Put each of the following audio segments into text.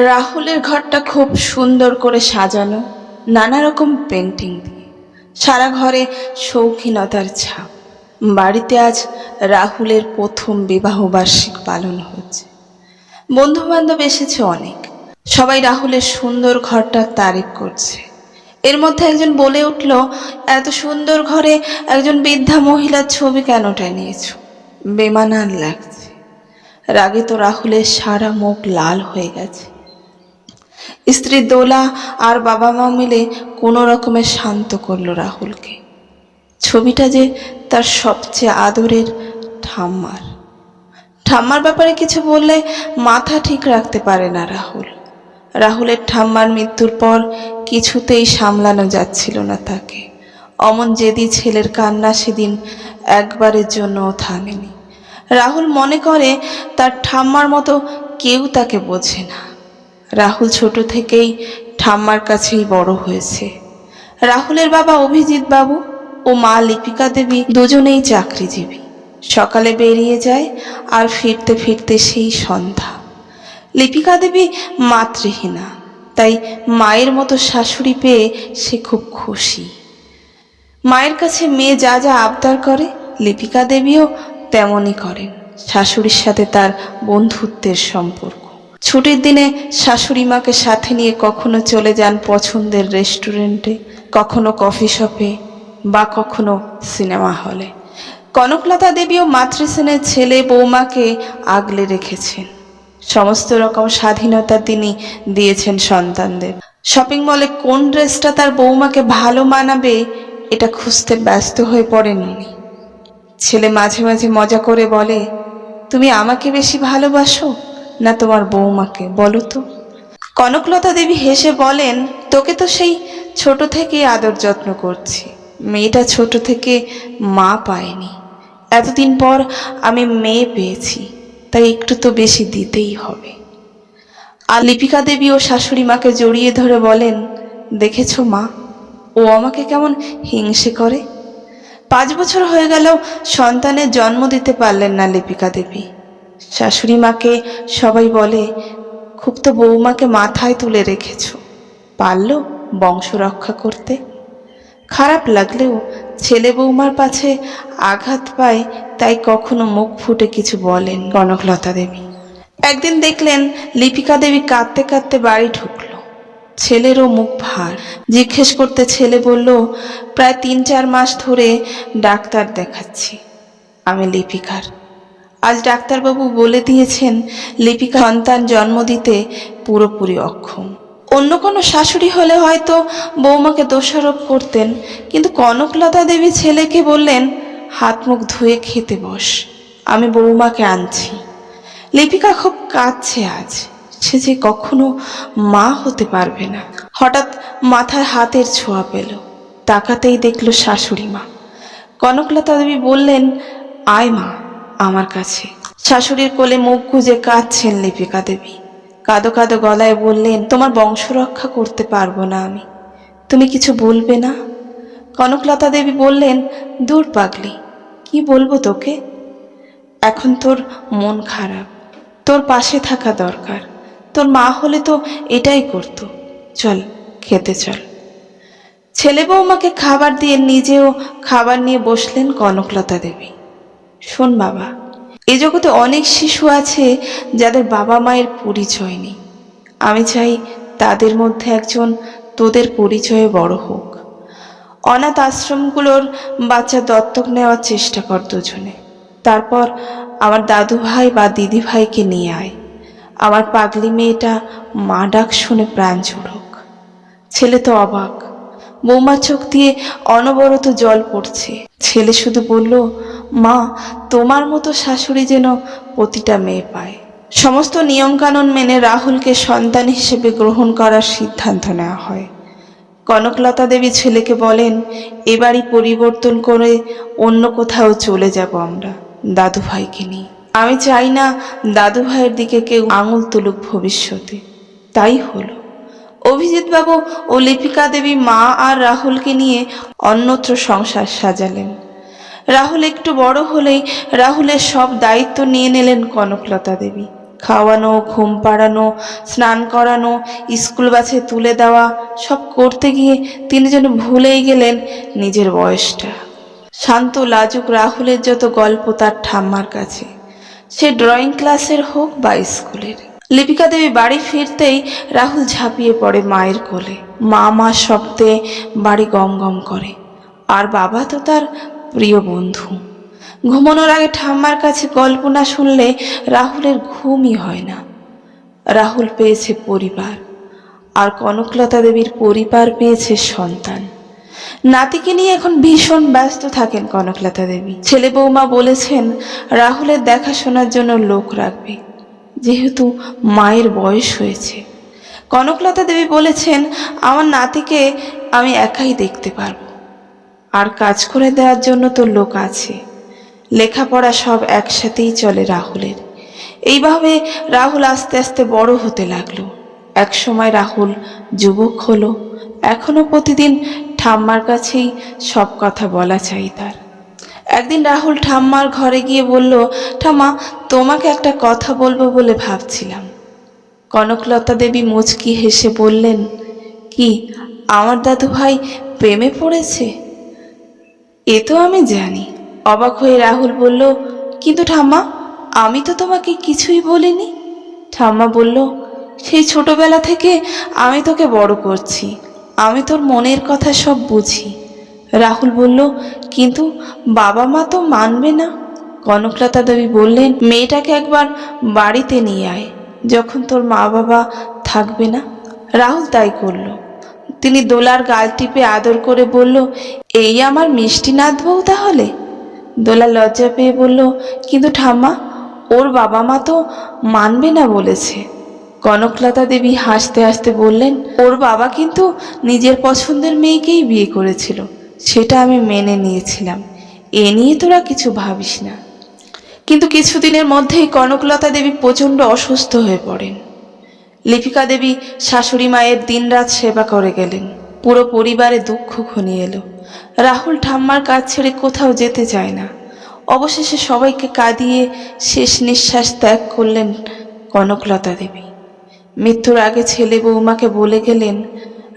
রাহুলের ঘরটা খুব সুন্দর করে সাজানো, নানা রকম পেন্টিং দিয়ে। সারা ঘরে শৌখিনতার ছাপ। বাড়িতে আজ রাহুলের প্রথম বিবাহবার্ষিক পালন হচ্ছে। বন্ধু বান্ধব এসেছে অনেক। সবাই রাহুলের সুন্দর ঘরটার তারিফ করছে। এর মধ্যে একজন বলে উঠল, এত সুন্দর ঘরে একজন বৃদ্ধা মহিলার ছবি কেন টানিয়েছ বেমানান লাগছে। রাগে তো রাহুলের সারা মুখ লাল হয়ে গেছে। স্ত্রী দোলা আর বাবা মা মিলে কোনো রকমের শান্ত করল রাহুলকে। ছবিটা যে তার সবচেয়ে আদরের ঠাম্মার। ঠাম্মার ব্যাপারে কিছু বললে মাথা ঠিক রাখতে পারে না রাহুল। রাহুলের ঠাম্মার মৃত্যুর পর কিছুতেই সামলানো যাচ্ছিল না তাকে। অমন যেদি ছেলের কান্না সেদিন একবারের জন্যও থামেনি। রাহুল মনে করে তার ঠাম্মার মতো কেউ তাকে বোঝে না। রাহুল ছোট থেকেই ঠাম্মার কাছেই বড় হয়েছে। রাহুলের বাবা অভিজিৎ বাবু ও মা লিপিকা দেবী দুজনেই চাকরিজীবী। সকালে বেরিয়ে যায় আর ফিরতে ফিরতে সেই সন্ধ্যা। লিপিকা দেবী মাতৃহীনা, তাই মায়ের মতো শাশুড়ি পেয়ে সে খুব খুশি। মায়ের কাছে মেয়ে যা যা আবদার করে, লিপিকা দেবীও তেমনই করেন। শাশুড়ির সাথে তার বন্ধুত্বের সম্পর্ক। ছুটির দিনে শাশুড়ি মাকে সাথে নিয়ে কখনো চলে যান পছন্দের রেস্টুরেন্টে, কখনো কফি শপে বা কখনো সিনেমা হলে। কনকলতা দেবীও মাতৃসেনের ছেলে বৌমাকে আগলে রেখেছেন। সমস্ত রকম স্বাধীনতা তিনি দিয়েছেন সন্তানদের। শপিং মলে কোন ড্রেসটা তার বৌমাকে ভালো মানাবে, এটা খুঁজতে ব্যস্ত হয়ে পড়েন উনি। ছেলে মাঝে মাঝে মজা করে বলে, তুমি আমাকে বেশি ভালোবাসো? না তোমার বৌমাকে বলো তো। কনকলতা দেবী হেসে বলেন, তোকে তো সেই ছোট থেকেই আদর যত্ন করছি। মেয়েটা ছোট থেকে মা পায়নি। এতদিন পর আমি মেয়ে পেয়েছি, তাই একটু তো বেশি দিতেই হবে। আর লিপিকা দেবী ও শাশুড়ি মাকে জড়িয়ে ধরে বলেন, দেখেছ মা, ও আমাকে কেমন হিংসে করে? পাঁচ বছর হয়ে গেল সন্তানের জন্ম দিতে পারলেন না লিপিকা দেবী। শাশুড়ি মাকে সবাই বলে, খুব তো বৌমাকে মাথায় তুলে রেখেছ। পারল বংশ রক্ষা করতে? খারাপ লাগলেও ছেলে বৌমার পাছে আঘাত পায়, তাই কখনো মুখ ফুটে কিছু বলেন কনকলতা দেবী। একদিন দেখলেন লিপিকা দেবী কাঁদতে কাঁদতে বাড়ি ঢুকলো। ছেলেরও মুখ ভার। জিজ্ঞেস করতে ছেলে বলল, প্রায় তিন চার মাস ধরে ডাক্তার দেখাচ্ছি, আমি লিপিকার। আজ ডাক্তারবাবু বলে দিয়েছেন লিপিকা সন্তান জন্ম দিতে পুরোপুরি অক্ষম। অন্য কোনো শাশুড়ি হলে হয়তো বৌমাকে দোষারোপ করতেন, কিন্তু কনকলতা দেবী ছেলেকে বললেন, হাত মুখ ধুয়ে খেতে বস, আমি বৌমাকে আনছি। লিপিকা খুব কাঁদছে আজ, সে যে কখনো মা হতে পারবে না। হঠাৎ মাথায় হাতের ছোঁয়া পেল, তাকাতেই দেখল শাশুড়ি মা। কনকলতা দেবী বললেন, আয় মা আমার কাছে। শাশুড়ির কোলে মুখ গুজে কাঁদছেন লিপিকা দেবী। কাঁদো কাদো গলায় বললেন, তোমার বংশ রক্ষা করতে পারব না আমি। তুমি কিছু বলবে না? কনকলতা দেবী বললেন, দূর পাগলি, কি বলব তোকে? এখন তোর মন খারাপ। তোর পাশে থাকা দরকার। তোর মা হলে তো এটাই করতো। চল, খেতে চল। ছেলে বৌমাকে খাবার দিয়ে নিজেও খাবার নিয়ে বসলেন কনকলতা দেবী। শোন বাবা, এ জগতে অনেক শিশু আছে যাদের বাবা মায়ের পরিচয় নেই। আমি চাই তাদের মধ্যে একজন তোদের পরিচয়ে বড় হোক। অনাথ আশ্রমগুলোর বাচ্চা দত্তক নেওয়ার চেষ্টা কর দুজনে। তারপর আমার দাদু ভাই বা দিদি ভাইকে নিয়ে আয়। আমার পাগলি মেয়েটা মা ডাক শুনে প্রাণ জুড়োক ছেলে তো অবাক। বৌমার চোখ দিয়ে অনবরত জল পড়ছে। ছেলে শুধু বলল, মা, তোমার মতো শাশুড়ি যেন প্রতিটা মেয়ে পায়। সমস্ত নিয়মকানুন মেনে রাহুলকে সন্তান হিসেবে গ্রহণ করার সিদ্ধান্ত নেওয়া হয়। কনকলতা দেবী ছেলেকে বলেন, এবারই পরিবর্তন করে অন্য কোথাও চলে যাব আমরা দাদু ভাইকে নিয়ে। আমি চাই না দাদু ভাইয়ের দিকে কেউ আঙুল তুলুক ভবিষ্যতে। তাই হলো। অভিজিৎ বাবু ও লিপিকা দেবী মা আর রাহুলকে নিয়ে অন্যত্র সংসার সাজালেন। রাহুল একটু বড় হলেই রাহুলের সব দায়িত্ব নিয়ে নিলেন কনকলতা দেবী। খাওয়ানো, ঘুম পাড়ানো, স্নান করানো, স্কুল বাসে তুলে দেওয়া, সব করতে গিয়ে তিনি যেন ভুলেই গেলেন নিজের বয়সটা। শান্ত, লাজুক রাহুলের যত গল্প তার ঠাম্মার কাছে। সে ড্রয়িং ক্লাসের হোক বা স্কুলের। লিপিকা দেবী বাড়ি ফিরতেই রাহুল ঝাঁপিয়ে পড়ে মায়ের কোলে। মা মা শব্দে বাড়ি গম গম করে। আর বাবা তো তার প্রিয় বন্ধু। ঘুমানোর আগে ঠাম্মার কাছে গল্প না শুনলে রাহুলের ঘুমই হয় না। রাহুল পেয়েছে পরিবার। আর কনকলতা দেবীর পরিবার পেয়েছে সন্তান। নাতিকে নিয়ে এখন ভীষণ ব্যস্ত থাকেন কনকলতা দেবী। ছেলে বৌমা বলেছেন, রাহুলের দেখাশোনার জন্য লোক রাখবে। যেহেতু মায়ের বয়স হয়েছে। কনকলতা দেবী বলেছেন, আমার নাতিকে আমি একাই দেখতে পারব। আর কাজ করে দেওয়ার জন্য তো লোক আছে। লেখাপড়া সব একসাথেই চলে রাহুলের। এইভাবে রাহুল আস্তে আস্তে বড় হতে লাগল। এক সময় রাহুল যুবক হলো। এখনও প্রতিদিন ঠাম্মার কাছেই সব কথা বলা চাই তার। একদিন রাহুল ঠাম্মার ঘরে গিয়ে বলল, ঠাম্মা, তোমাকে একটা কথা বলব বলে ভাবছিলাম। কনকলতা দেবী মুচকি হেসে বললেন, কি, আমার দাদু ভাই প্রেমে পড়েছে? এ তো আমি জানি। অবাক হয়ে রাহুল বলল, কিন্তু ঠাম্মা, আমি তো তোমাকে কিছুই বলিনি। ঠাম্মা বলল, সেই ছোটবেলা থেকে আমি তোকে বড় করছি। আমি তোর মনের কথা সব বুঝি। রাহুল বলল, কিন্তু বাবা মা তো মানবে না। কনকলতা দেবী বললেন, মেয়েটাকে একবার বাড়িতে নিয়ে আয়, যখন তোর মা বাবা থাকবে না। রাহুল তাই করল। তিনি দোলার গাল টিপে আদর করে বলল, এই আমার মিষ্টি নাথ বউ তাহলে? দোলা লজ্জা পেয়ে বলল, কিন্তু ঠাম্মা, ওর বাবা মা তো মানবে না, বলেছে। কনকলতা দেবী হাসতে হাসতে বললেন, ওর বাবা কিন্তু নিজের পছন্দের মেয়েকেই বিয়ে করেছিল। সেটা আমি মেনে নিয়েছিলাম। এ নিয়ে তোরা কিছু ভাবিস না। কিন্তু কিছুদিনের মধ্যেই কনকলতা দেবী প্রচণ্ড অসুস্থ হয়ে পড়েন। লিপিকা দেবী শাশুড়ি মায়ের দিনরাত সেবা করে গেলেন। পুরো পরিবারে দুঃখ ঘনিয়ে এলো। রাহুল ঠাম্মার কাজ ছেড়ে কোথাও যেতে চায় না। অবশেষে সবাইকে কাঁদিয়ে শেষ নিঃশ্বাস ত্যাগ করলেন কনকলতা দেবী। মৃত্যুর আগে ছেলে বৌমাকে বলে গেলেন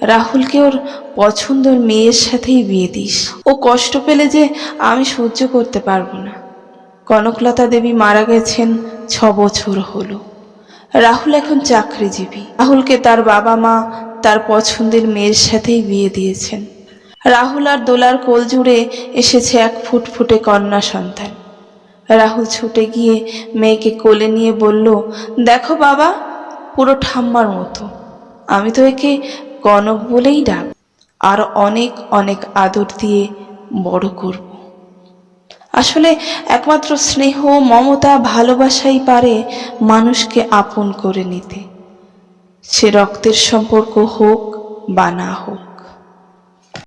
রাহুলকে ওর পছন্দের মেয়ের সাথেই বিয়ে দিস। ও কষ্ট পেলে যে আমি সহ্য করতে পারব না। কনকলতা দেবী মারা গেছেন ছ বছর হলো। রাহুল এখন চাকরিজীবী। রাহুলকে তার বাবা মা তার পছন্দের মেয়ের সাথেই বিয়ে দিয়েছেন। রাহুল আর দোলার কোল জুড়ে এসেছে এক ফুটফুটে কন্যা সন্তান। রাহুল ছুটে গিয়ে মেয়েকে কোলে নিয়ে বলল, দেখো বাবা, পুরো ঠাম্মার মতো। আমি তো একে কনক বলেই ডাক, আর অনেক অনেক আদর দিয়ে বড় করব। আসলে একমাত্র স্নেহ মমতা ভালোবাসাই পারে মানুষকে আপন করে নিতে। সে রক্তের সম্পর্ক হোক বা না হোক।